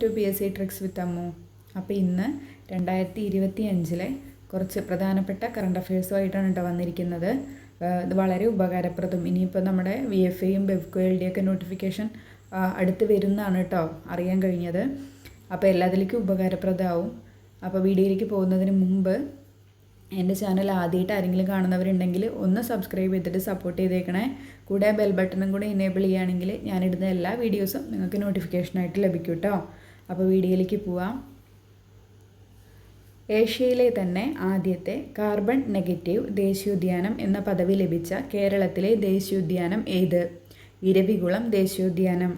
To P S C tricks with Ammu. അപ്പോൾ ഇന്ന് രണ്ടായിരത്തി ഇരുപത്തി അഞ്ചിലെ കുറച്ച് പ്രധാനപ്പെട്ട കറണ്ട് അഫയേഴ്സുമായിട്ടാണ് കേട്ടോ വന്നിരിക്കുന്നത്. ഇത് വളരെ ഉപകാരപ്രദം. ഇനിയിപ്പോൾ നമ്മുടെ വി എഫ് എയും ബെവ്കോ എൽ ഡി ഒക്കെ നോട്ടിഫിക്കേഷൻ അടുത്ത് വരുന്നതാണ് കേട്ടോ അറിയാൻ കഴിഞ്ഞത്. അപ്പോൾ എല്ലാത്തിലേക്കും ഉപകാരപ്രദമാവും. അപ്പോൾ വീഡിയോയിലേക്ക് പോകുന്നതിന് മുമ്പ് എന്റെ ചാനൽ ആദ്യമായിട്ട് ആരെങ്കിലും കാണുന്നവരുണ്ടെങ്കിൽ ഒന്ന് സബ്സ്ക്രൈബ് ചെയ്തിട്ട് സപ്പോർട്ട് ചെയ്തേക്കണേ. കൂടെ ബെൽ ബട്ടണും കൂടെ എനേബിൾ ചെയ്യുകയാണെങ്കിൽ ഞാനിടുന്ന എല്ലാ വീഡിയോസും നിങ്ങൾക്ക് നോട്ടിഫിക്കേഷനായിട്ട് ലഭിക്കും കേട്ടോ അപ്പോൾ വീഡിയോയിലേക്ക് പോവാം. ഏഷ്യയിലെ തന്നെ ആദ്യത്തെ കാർബൺ നെഗറ്റീവ് ദേശീയോദ്യാനം എന്ന പദവി ലഭിച്ച കേരളത്തിലെ ദേശീയോദ്യാനം ഏത്? ഇരവികുളം ദേശീയോദ്യാനം.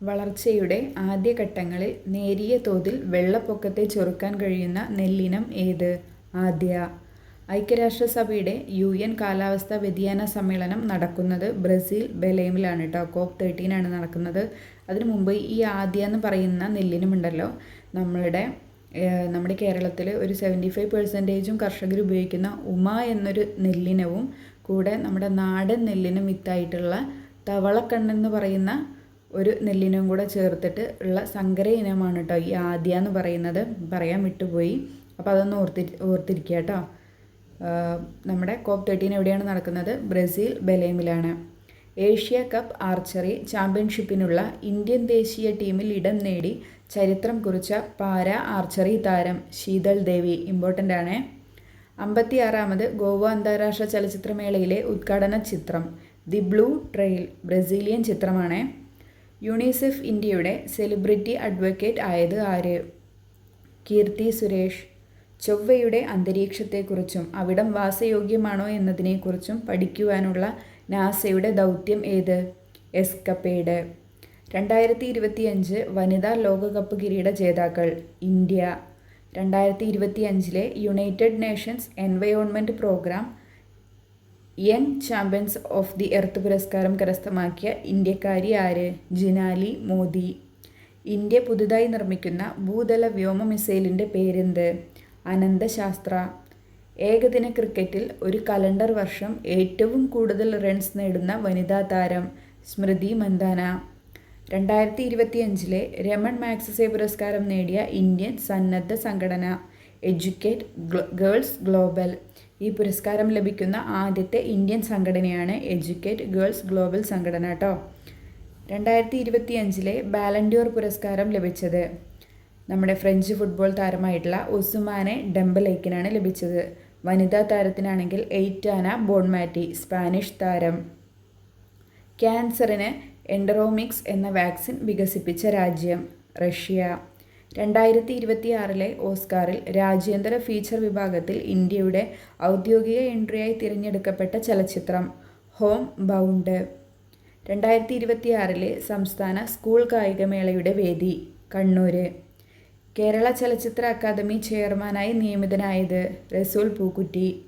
വളർച്ചയുടെ ആദ്യഘട്ടങ്ങളിൽ നേരിയ തോതിൽ വെള്ളപ്പൊക്കത്തെ ചെറുക്കാൻ കഴിയുന്ന നെല്ലിനം ഏത്? ആദ്യ. ഐക്യരാഷ്ട്രസഭയുടെ യു എൻ കാലാവസ്ഥാ വ്യതിയാന സമ്മേളനം നടക്കുന്നത് ബ്രസീൽ ബെലേമിലാണ് കേട്ടോ കോപ്പ് തേർട്ടീനാണ് നടക്കുന്നത്. അതിനു മുമ്പ് ഈ ആദ്യ എന്ന് പറയുന്ന നെല്ലിനുമുണ്ടല്ലോ. നമ്മളുടെ നമ്മുടെ കേരളത്തിൽ ഒരു സെവന്റി ഫൈവ് പെർസെന്റേജും കർഷകർ ഉപയോഗിക്കുന്ന ഉമ എന്നൊരു നെല്ലിനവും കൂടെ നമ്മുടെ നാടൻ നെല്ലിനും വിത്തായിട്ടുള്ള തവളക്കണ്ണെന്ന് പറയുന്ന ഒരു നെല്ലിനും കൂടെ ചേർത്തിട്ട് ഉള്ള സങ്കര ഇനമാണ് കേട്ടോ ഈ ആദ്യ എന്ന് പറയുന്നത്. പറയാൻ വിട്ടുപോയി. അപ്പോൾ അതൊന്ന് ഓർത്തി ഓർത്തിരിക്കുക കേട്ടോ. നമ്മുടെ കോപ്പ് തേർട്ടീൻ എവിടെയാണ് നടക്കുന്നത്? ബ്രസീൽ ബലേമിലാണ്. ഏഷ്യ കപ്പ് ആർച്ചറി ചാമ്പ്യൻഷിപ്പിനുള്ള ഇന്ത്യൻ ദേശീയ ടീമിൽ ഇടം നേടി ചരിത്രം കുറിച്ച പാര ആർച്ചറി താരം ശീതൾ ദേവി ഇമ്പോർട്ടന്റ് ആണേ. അമ്പത്തിയാറാമത് ഗോവ അന്താരാഷ്ട്ര ചലച്ചിത്രമേളയിലെ ഉദ്ഘാടന ചിത്രം ദി ബ്ലൂ ട്രെയിൽ ബ്രസീലിയൻ ചിത്രമാണ്. യുണിസെഫ് ഇന്ത്യയുടെ സെലിബ്രിറ്റി അഡ്വക്കേറ്റ് ആയത് ആര്? കീർത്തി സുരേഷ്. ചൊവ്വയുടെ അന്തരീക്ഷത്തെക്കുറിച്ചും അവിടം വാസയോഗ്യമാണോ എന്നതിനെക്കുറിച്ചും പഠിക്കുവാനുള്ള നാസയുടെ ദൗത്യം ഏത്? എസ്കപ്പേഡ്. രണ്ടായിരത്തി ഇരുപത്തിയഞ്ച് വനിതാ ലോകകപ്പ് കിരീട ജേതാക്കൾ ഇന്ത്യ. രണ്ടായിരത്തി ഇരുപത്തിയഞ്ചിലെ United Nations Environment Programme Young Champions of the Earth പുരസ്കാരം കരസ്ഥമാക്കിയ ഇന്ത്യക്കാരി ആര്? ജിനാലി മോദി. ഇന്ത്യ പുതുതായി നിർമ്മിക്കുന്ന ഭൂതല വ്യോമ മിസൈലിന്റെ പേരെന്ത്? അനന്തശാസ്ത്ര. ഏകദിന ക്രിക്കറ്റിൽ ഒരു കലണ്ടർ വർഷം ഏറ്റവും കൂടുതൽ റൺസ് നേടുന്ന വനിതാ താരം സ്മൃതി മന്ദാന. രണ്ടായിരത്തി ഇരുപത്തിയഞ്ചിലെ രമൺ മാക്സസെ പുരസ്കാരം നേടിയ ഇന്ത്യൻ സന്നദ്ധ സംഘടന എഡ്യൂക്കേറ്റ് ഗേൾസ് ഗ്ലോബൽ. ഈ പുരസ്കാരം ലഭിക്കുന്ന ആദ്യത്തെ ഇന്ത്യൻ സംഘടനയാണ് എഡ്യൂക്കേറ്റ് ഗേൾസ് ഗ്ലോബൽ സംഘടന കേട്ടോ രണ്ടായിരത്തി ഇരുപത്തിയഞ്ചിലെ ബാലൻഡ്യൂർ പുരസ്കാരം ലഭിച്ചത്. നമ്മുടെ ഫ്രഞ്ച് ഫുട്ബോൾ താരമായിട്ടുള്ള ഒസുമാനെ ഡെമ്പലേക്കിനാണ് ലഭിച്ചത്. വനിതാ താരത്തിനാണെങ്കിൽ എയ്റ്റാന ബോൺമാറ്റി സ്പാനിഷ് താരം. ക്യാൻസറിന് എൻഡറോമിക്സ് എന്ന വാക്സിൻ വികസിപ്പിച്ച രാജ്യം റഷ്യ. രണ്ടായിരത്തി ഇരുപത്തിയാറിലെ ഓസ്കാറിൽ രാജ്യാന്തര ഫീച്ചർ വിഭാഗത്തിൽ ഇന്ത്യയുടെ ഔദ്യോഗിക എൻട്രിയായി തിരഞ്ഞെടുക്കപ്പെട്ട ചലച്ചിത്രം ഹോം ബൗണ്ട്. രണ്ടായിരത്തി ഇരുപത്തിയാറിലെ സംസ്ഥാന സ്കൂൾ കായികമേളയുടെ വേദി കണ്ണൂർ കേരള ചലച്ചിത്ര അക്കാദമി ചെയർമാനായി നിയമിതനായത് റസൂൽ പൂക്കുറ്റി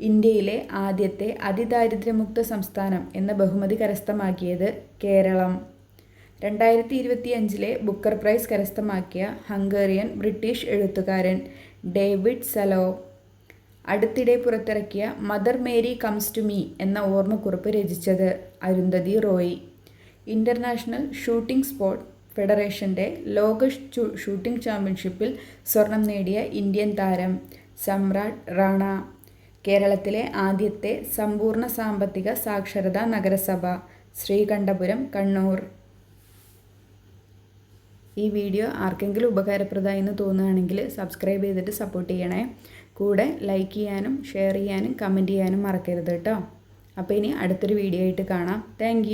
ഇന്ത്യയിലെ ആദ്യത്തെ അതിദാരിദ്ര്യമുക്ത സംസ്ഥാനം എന്ന ബഹുമതി കരസ്ഥമാക്കിയത് കേരളം. രണ്ടായിരത്തി ഇരുപത്തിയഞ്ചിലെ ബുക്കർ പ്രൈസ് കരസ്ഥമാക്കിയ ഹംഗേറിയൻ ബ്രിട്ടീഷ് എഴുത്തുകാരൻ ഡേവിഡ് സലോ. അടുത്തിടെ പുറത്തിറക്കിയ Mother Mary comes to me എന്ന ഓർമ്മക്കുറിപ്പ് രചിച്ചത് Arundhati Roy. International Shooting Sport ഫെഡറേഷന്റെ ലോക ഷൂട്ടിംഗ് ചാമ്പ്യൻഷിപ്പിൽ സ്വർണം നേടിയ ഇന്ത്യൻ താരം സമ്രാട്ട് റാണ. കേരളത്തിലെ ആദ്യത്തെ സമ്പൂർണ സാമ്പത്തിക സാക്ഷരതാ നഗരസഭ ശ്രീകണ്ഠപുരം കണ്ണൂർ. ഈ വീഡിയോ ആർക്കെങ്കിലും ഉപകാരപ്രദമായി എന്ന് തോന്നുകയാണെങ്കിൽ സബ്സ്ക്രൈബ് ചെയ്തിട്ട് സപ്പോർട്ട് ചെയ്യണേ. കൂടെ ലൈക്ക് ചെയ്യാനും ഷെയർ ചെയ്യാനും കമന്റ് ചെയ്യാനും മറക്കരുത് കേട്ടോ. അപ്പോൾ ഇനി അടുത്തൊരു വീഡിയോ ആയിട്ട് കാണാം. താങ്ക്